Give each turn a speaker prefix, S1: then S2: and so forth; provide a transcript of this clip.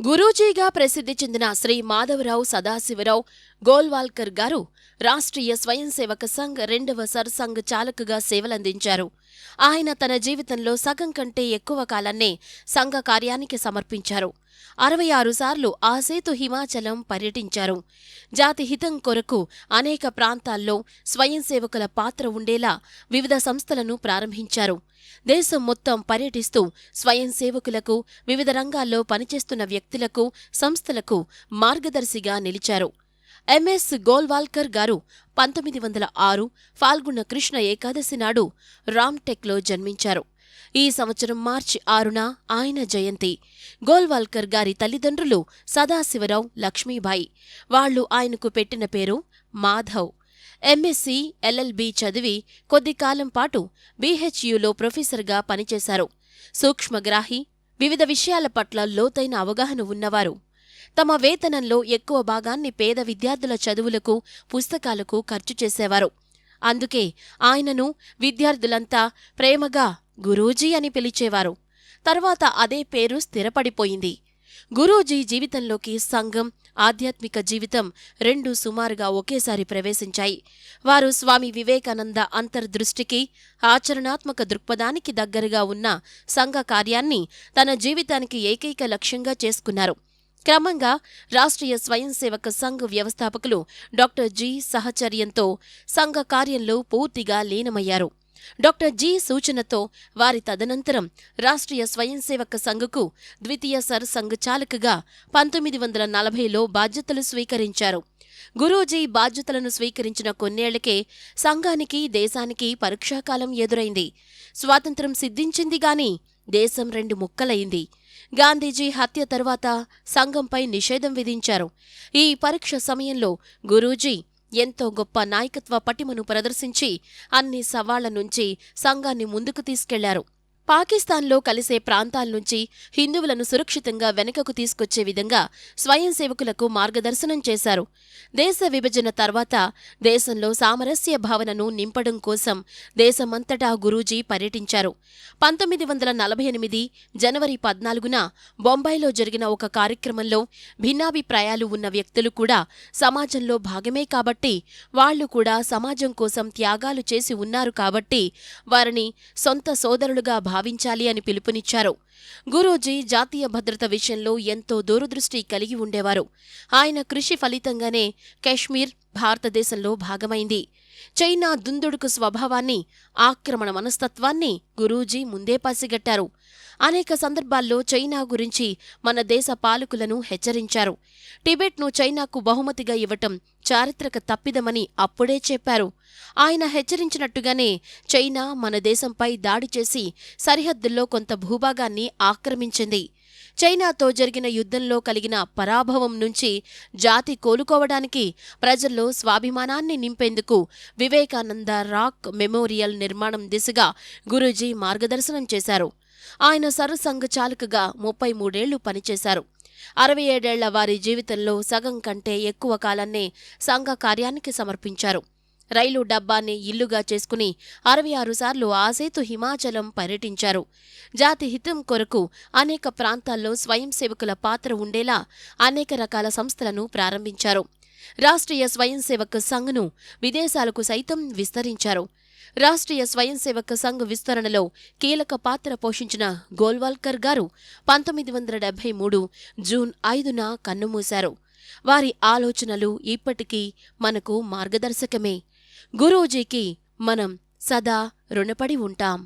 S1: గురూజీగా ప్రసిద్ధి చెందిన శ్రీ మాధవరావు సదాశివరావు గోల్వాల్కర్ గారు రాష్ట్రీయ స్వయం సేవక సంఘ్ రెండవ సర్సంఘ్ చాలకుగా సేవలందించారు. ఆయన తన జీవితంలో సగం కంటే ఎక్కువ కాలాన్నే సంఘ కార్యానికి సమర్పించారు. అరవై ఆరు సార్లు ఆ సేతు హిమాచలం పర్యటించారు. జాతి హితం కొరకు అనేక ప్రాంతాల్లో స్వయం సేవకుల పాత్ర ఉండేలా వివిధ సంస్థలను ప్రారంభించారు. దేశం మొత్తం పర్యటిస్తూ స్వయం సేవకులకు వివిధ రంగాల్లో పనిచేస్తున్న వ్యక్తులకు సంస్థలకు మార్గదర్శిగా నిలిచారు. ఎంఎస్ గోల్వాల్కర్ గారు పంతొమ్మిది వందల ఆరు ఫాల్గుణ కృష్ణ ఏకాదశి నాడు రామ్టెక్లో జన్మించారు. ఈ సంవత్సరం మార్చి ఆరున ఆయన జయంతి. గోల్వాల్కర్ గారి తల్లిదండ్రులు సదాశివరావు లక్ష్మీబాయి. వాళ్ళు ఆయనకు పెట్టిన పేరు మాధవ్. ఎంఎస్సి ఎల్ఎల్బి చదివి కొద్ది కాలం పాటు బీహెచ్యులో ప్రొఫెసర్గా పనిచేశారు. సూక్ష్మగ్రాహి వివిధ విషయాల పట్ల లోతైన అవగాహన ఉన్నవారు. తమ వేతనంలో ఎక్కువ భాగాన్ని పేద విద్యార్థుల చదువులకు పుస్తకాలకు ఖర్చు చేసేవారు. అందుకే ఆయనను విద్యార్థులంతా ప్రేమగా గురూజీ అని పిలిచేవారు. తర్వాత అదే పేరు స్థిరపడిపోయింది. గురూజీ జీవితంలోకి సంఘం ఆధ్యాత్మిక జీవితం రెండు సుమారుగా ఒకేసారి ప్రవేశించాయి. వారు స్వామి వివేకానంద అంతర్దృష్టికి ఆచరణాత్మక దృక్పథానికి దగ్గరగా ఉన్న సంఘ కార్యాన్ని తన జీవితానికి ఏకైక లక్ష్యంగా చేసుకున్నారు. క్రమంగా రాష్ట్రీయ స్వయం సేవక సంఘ్ వ్యవస్థాపకులు డాక్టర్ జి సహచర్యంతో సంఘ కార్యంలో పూర్తిగా లీనమయ్యారు. డాక్టర్ జి సూచనతో వారి తదనంతరం రాష్ట్రీయ స్వయం సేవక సంఘకు ద్వితీయ సర్ సంఘ చాలకగా పంతొమ్మిది వందల నలభైలో బాధ్యతలు స్వీకరించారు. గురూజీ బాధ్యతలను స్వీకరించిన కొన్నేళ్ళకే సంఘానికి దేశానికి పరీక్షాకాలం ఎదురైంది. స్వాతంత్ర్యం సిద్ధించింది గాని దేశం రెండు ముక్కలయింది గాంధీజీ హత్య తర్వాత సంఘంపై నిషేధం విధించారు. ఈ పరీక్ష సమయంలో గురూజీ ఎంతో గొప్ప నాయకత్వ పటిమను ప్రదర్శించి అన్ని సవాళ్ళ నుంచి సంఘాన్ని ముందుకు తీసుకెళ్ళారు. పాకిస్తాన్లో కలిసే ప్రాంతాల నుంచి హిందువులను సురక్షితంగా వెనుకకు తీసుకొచ్చే విధంగా స్వయం సేవకులకు మార్గదర్శనం చేశారు. దేశ విభజన తర్వాత దేశంలో సామరస్య భావనను నింపడం కోసం దేశమంతటా గురూజీ పర్యటించారు. పంతొమ్మిది వందల నలభై ఎనిమిది జనవరి పద్నాలుగున బొంబాయిలో జరిగిన ఒక కార్యక్రమంలో భిన్నాభిప్రాయాలు ఉన్న వ్యక్తులు కూడా సమాజంలో భాగమే కాబట్టి వాళ్ళు కూడా సమాజం కోసం త్యాగాలు చేసి ఉన్నారు కాబట్టి వారిని సొంత సోదరులుగా భావించాలి అని పిలుపునిచ్చారు. గురూజీ జాతీయ భద్రత విషయంలో ఎంతో దూరదృష్టి కలిగి ఉండేవారు. ఆయన కృషి ఫలితంగానే కశ్మీర్ భారతదేశంలో భాగమైంది. చైనా దుందుడుకు స్వభావాన్ని ఆక్రమణ మనస్తత్వాన్ని గురూజీ ముందే పసిగట్టారు. అనేక సందర్భాల్లో చైనా గురించి మన దేశ పాలకులను హెచ్చరించారు. టిబెట్ను చైనాకు బహుమతిగా ఇవ్వటం చారిత్రక తప్పిదమని అప్పుడే చెప్పారు. ఆయన హెచ్చరించినట్టుగానే చైనా మన దేశంపై దాడి చేసి సరిహద్దుల్లో కొంత భూభాగాన్ని ఆక్రమించింది. చైనాతో జరిగిన యుద్ధంలో కలిగిన పరాభవం నుంచి జాతి కోలుకోవడానికి ప్రజల్లో స్వాభిమానాన్ని నింపేందుకు వివేకానంద రాక్ మెమోరియల్ నిర్మాణం దిశగా గురూజీ మార్గదర్శనం చేశారు. ఆయన సరసంఘచాలకుగా ముప్పై మూడేళ్ళు పనిచేశారు. అరవై ఏడేళ్ళ వారి జీవితంలో సగం కంటే ఎక్కువ కాలాన్నే సంఘ కార్యానికి సమర్పించారు. రైలు డబ్బాన్ని ఇల్లుగా చేసుకుని అరవై ఆరు సార్లు ఆసేతు హిమాచలం పర్యటించారు. జాతి హితం కొరకు అనేక ప్రాంతాల్లో స్వయం సేవకుల పాత్ర ఉండేలా అనేక రకాల సంస్థలను ప్రారంభించారు. రాష్ట్రీయ స్వయం సేవక సంఘ్ను విదేశాలకు సైతం విస్తరించారు. రాష్ట్రీయ స్వయం సేవక సంఘ్ విస్తరణలో కీలక పాత్ర పోషించిన గోల్వాల్కర్ గారు పంతొమ్మిది వందల డెబ్బై మూడు జూన్ ఐదున కన్నుమూశారు. వారి ఆలోచనలు ఇప్పటికీ మనకు మార్గదర్శకమే. గురూజీకి మనం సదా రుణపడి ఉంటాం.